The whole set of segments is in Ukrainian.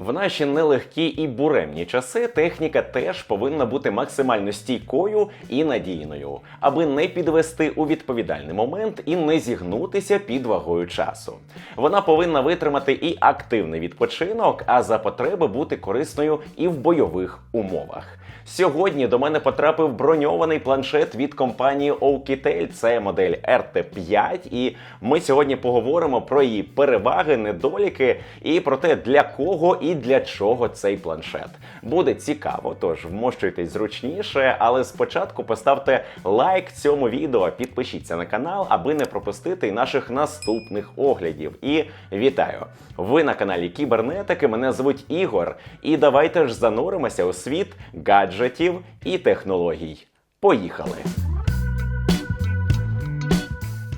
В наші нелегкі і буремні часи техніка теж повинна бути максимально стійкою і надійною, аби не підвести у відповідальний момент і не зігнутися під вагою часу. Вона повинна витримати і активний відпочинок, а за потреби бути корисною і в бойових умовах. Сьогодні до мене потрапив броньований планшет від компанії Oukitel. Це модель RT5, і ми сьогодні поговоримо про її переваги, недоліки і про те, для кого і для чого цей планшет. Буде цікаво, тож вмощуйтесь зручніше, але спочатку поставте лайк цьому відео, підпишіться на канал, аби не пропустити наших наступних оглядів. І вітаю! Ви на каналі Кібернетики. Мене звуть Ігор. І давайте ж зануримося у світ гаджетів і технологій. Поїхали!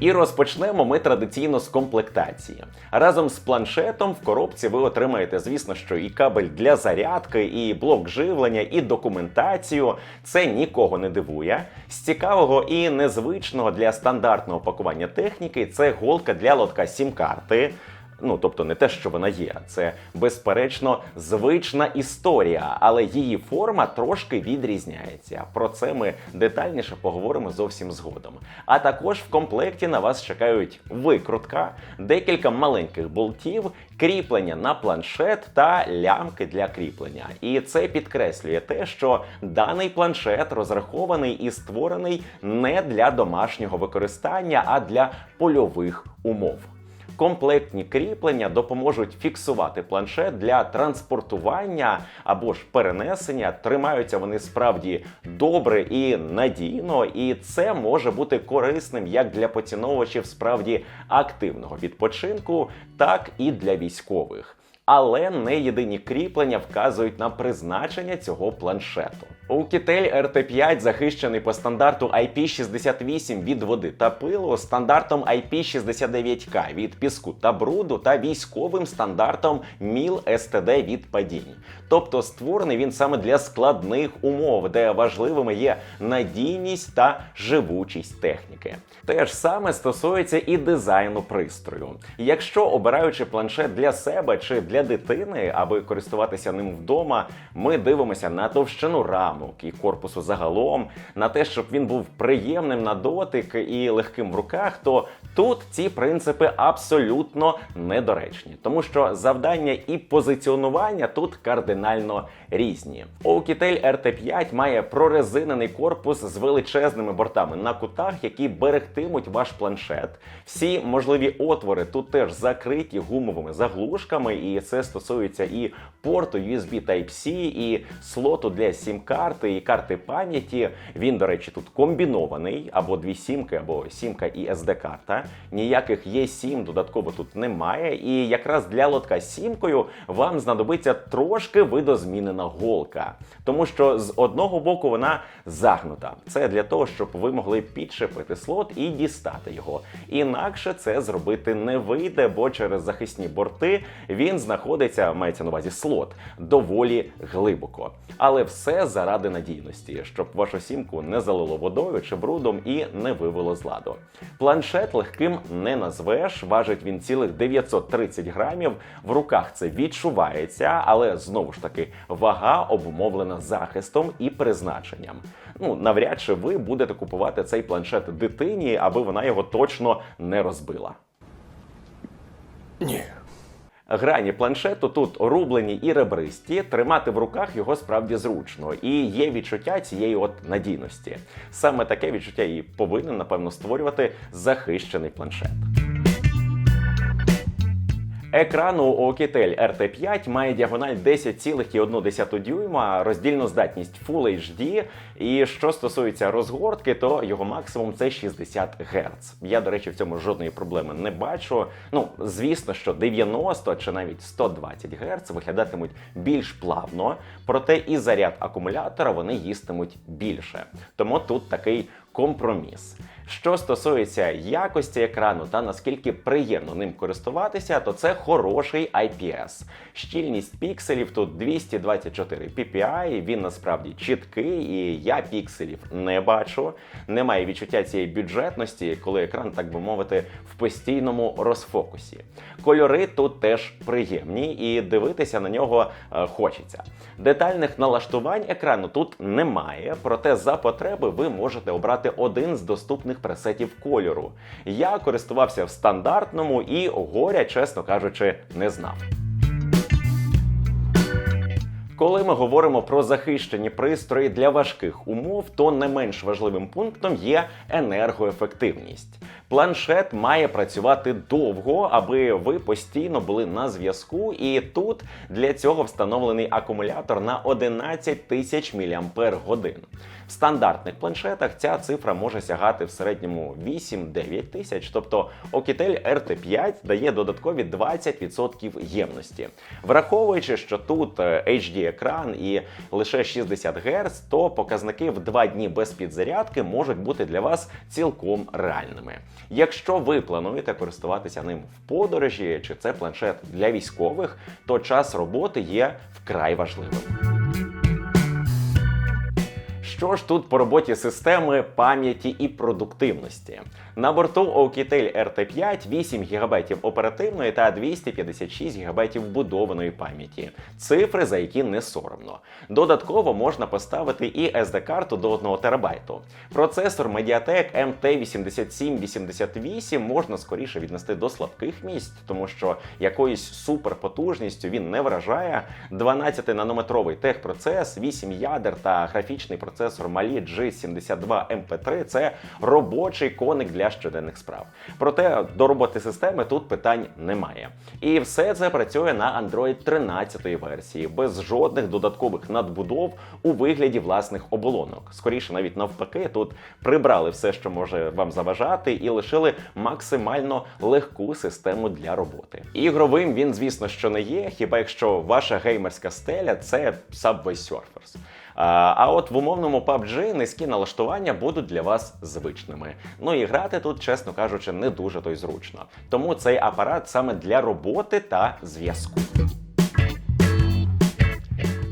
І розпочнемо ми традиційно з комплектації. Разом з планшетом в коробці ви отримаєте, звісно, що і кабель для зарядки, і блок живлення, і документацію. Це нікого не дивує. З цікавого і незвичного для стандартного пакування техніки це голка для лотка сім-карти. Ну, тобто не те, що вона є, це безперечно звична історія, але її форма трошки відрізняється. Про це ми детальніше поговоримо зовсім згодом. А також в комплекті на вас чекають викрутка, декілька маленьких болтів, кріплення на планшет та лямки для кріплення. І це підкреслює те, що даний планшет розрахований і створений не для домашнього використання, а для польових умов. Комплектні кріплення допоможуть фіксувати планшет для транспортування або ж перенесення. Тримаються вони справді добре і надійно, і це може бути корисним як для поціновувачів справді активного відпочинку, так і для військових. Але не єдині кріплення вказують на призначення цього планшету. Oukitel RT5 захищений по стандарту IP68 від води та пилу, стандартом IP69K від піску та бруду та військовим стандартом MIL STD від падінь. Тобто створений він саме для складних умов, де важливими є надійність та живучість техніки. Те ж саме стосується і дизайну пристрою. Якщо обираючи планшет для себе чи для дитини, аби користуватися ним вдома, ми дивимося на товщину рамок і корпусу загалом, на те, щоб він був приємним на дотик і легким в руках, то тут ці принципи абсолютно недоречні, тому що завдання і позиціонування тут кардинально різні. Oukitel RT5 має прорезинений корпус з величезними бортами на кутах, які берегтимуть ваш планшет. Всі можливі отвори тут теж закриті гумовими заглушками, і це стосується і порту USB Type-C, і слоту для сім-карти, і карти пам'яті. Він, до речі, тут комбінований або дві сімки, або сімка і SD-карта. Ніяких є7 додатково тут немає. І якраз для лотка з сімкою вам знадобиться трошки видозмінена голка, тому що з одного боку вона загнута. Це для того, щоб ви могли підшипити слот і дістати його. Інакше це зробити не вийде, бо через захисні борти він знаходиться, мається на увазі слот, доволі глибоко. Але все заради надійності, щоб вашу сімку не залило водою чи брудом і не вивело з ладу. Планшет легким не назвеш, важить він цілих 930 грамів. В руках це відчувається, але знову ж таки вага обумовлена захистом і призначенням. Ну, навряд чи ви будете купувати цей планшет дитині, аби вона його точно не розбила. Ні. Грані планшету тут рублені і ребристі, тримати в руках його справді зручно, і є відчуття цієї от надійності. Саме таке відчуття і повинен, напевно, створювати захищений планшет. Екран у Oukitel RT5 має діагональ 10,1 дюйма, роздільну здатність Full HD. І що стосується розгортки, то його максимум це 60 Гц. Я, до речі, в цьому жодної проблеми не бачу. Ну, звісно, що 90 чи навіть 120 Гц виглядатимуть більш плавно, проте і заряд акумулятора вони їстимуть більше. Тому тут такий компроміс. Що стосується якості екрану та наскільки приємно ним користуватися, то це хороший IPS. Щільність пікселів тут 224 ppi, він насправді чіткий, і я пікселів не бачу. Немає відчуття цієї бюджетності, коли екран, так би мовити, в постійному розфокусі. Кольори тут теж приємні, і дивитися на нього е, хочеться. Детальних налаштувань екрану тут немає, проте за потреби ви можете обрати один з доступних пресетів кольору. Я користувався в стандартному і горя, чесно кажучи, не знав. Коли ми говоримо про захищені пристрої для важких умов, то не менш важливим пунктом є енергоефективність. Планшет має працювати довго, аби ви постійно були на зв'язку. І тут для цього встановлений акумулятор на 11 тисяч мАч. В стандартних планшетах ця цифра може сягати в середньому 8-9 тисяч. Тобто Oukitel RT5 дає додаткові 20% ємності. Враховуючи, що тут е, HD екран і лише 60 Гц, то показники в 2 дні без підзарядки можуть бути для вас цілком реальними. Якщо ви плануєте користуватися ним в подорожі, чи це планшет для військових, то час роботи є вкрай важливим. Що ж тут по роботі системи пам'яті і продуктивності? На борту Oukitel RT5 8 ГБ оперативної та 256 ГБ вбудованої пам'яті, цифри, за які не соромно. Додатково можна поставити і SD-карту до 1 ТБ. Процесор Mediatek MT8788 можна скоріше віднести до слабких місць, тому що якоюсь суперпотужністю він не вражає. 12-нанометровий техпроцес, 8 ядер та графічний процесор Mali G72 MP3 це робочий коник для щоденних справ. Проте до роботи системи тут питань немає. І все це працює на Android 13 версії, без жодних додаткових надбудов у вигляді власних оболонок. Скоріше, навіть навпаки, тут прибрали все, що може вам заважати, і лишили максимально легку систему для роботи. Ігровим він, звісно, що не є, хіба якщо ваша геймерська стеля це Subway Surfers. А от в умовному PUBG низькі налаштування будуть для вас звичними. Ну і грати тут, чесно кажучи, не дуже то й зручно. Тому цей апарат саме для роботи та зв'язку.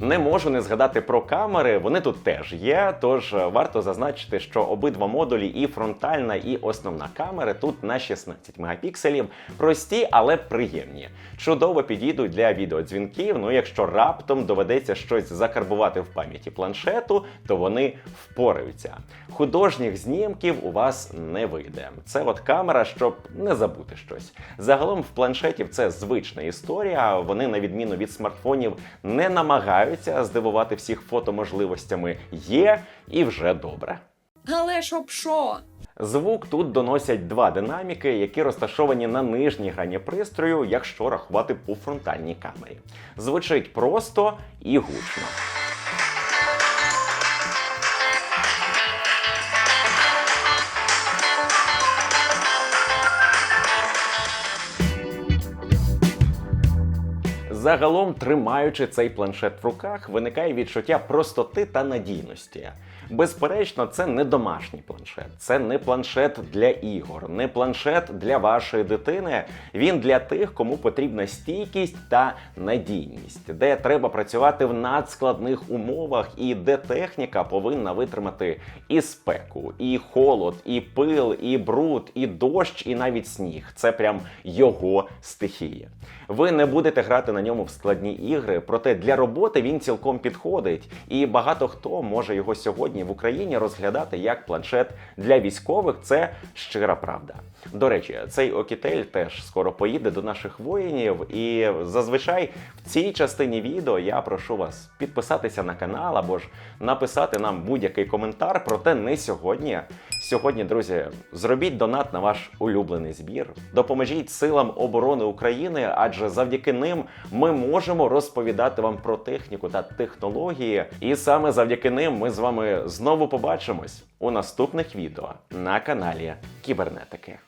Не можу не згадати про камери, вони тут теж є. Тож варто зазначити, що обидва модулі, і фронтальна, і основна камери тут на 16 мегапікселів, прості, але приємні. Чудово підійдуть для відеодзвінків. Ну якщо раптом доведеться щось закарбувати в пам'яті планшету, то вони впораються. Художніх знімків у вас не вийде. Це от камера, щоб не забути щось. Загалом в планшетів це звична історія. Вони, на відміну від смартфонів, не намагаються здивувати всіх фотоможливостями. Є і вже добре. Але щоб що? Звук тут доносять два динаміки, які розташовані на нижній грані пристрою, якщо рахувати по фронтальній камері. Звучить просто і гучно. Загалом, тримаючи цей планшет в руках, виникає відчуття простоти та надійності. Безперечно, це не домашній планшет, це не планшет для ігор, не планшет для вашої дитини. Він для тих, кому потрібна стійкість та надійність, де треба працювати в надскладних умовах, і де техніка повинна витримати і спеку, і холод, і пил, і бруд, і дощ, і навіть сніг. Це прям його стихія. Ви не будете грати на ньому в складні ігри, проте для роботи він цілком підходить, і багато хто може його сьогодні в Україні розглядати як планшет для військових. Це щира правда. До речі, цей Окітель теж скоро поїде до наших воїнів, і зазвичай в цій частині відео я прошу вас підписатися на канал або ж написати нам будь-який коментар, проте не сьогодні. Сьогодні, друзі, зробіть донат на ваш улюблений збір, допоможіть силам оборони України, адже завдяки ним ми можемо розповідати вам про техніку та технології. І саме завдяки ним ми з вами знову побачимось у наступних відео на каналі Кібернетики.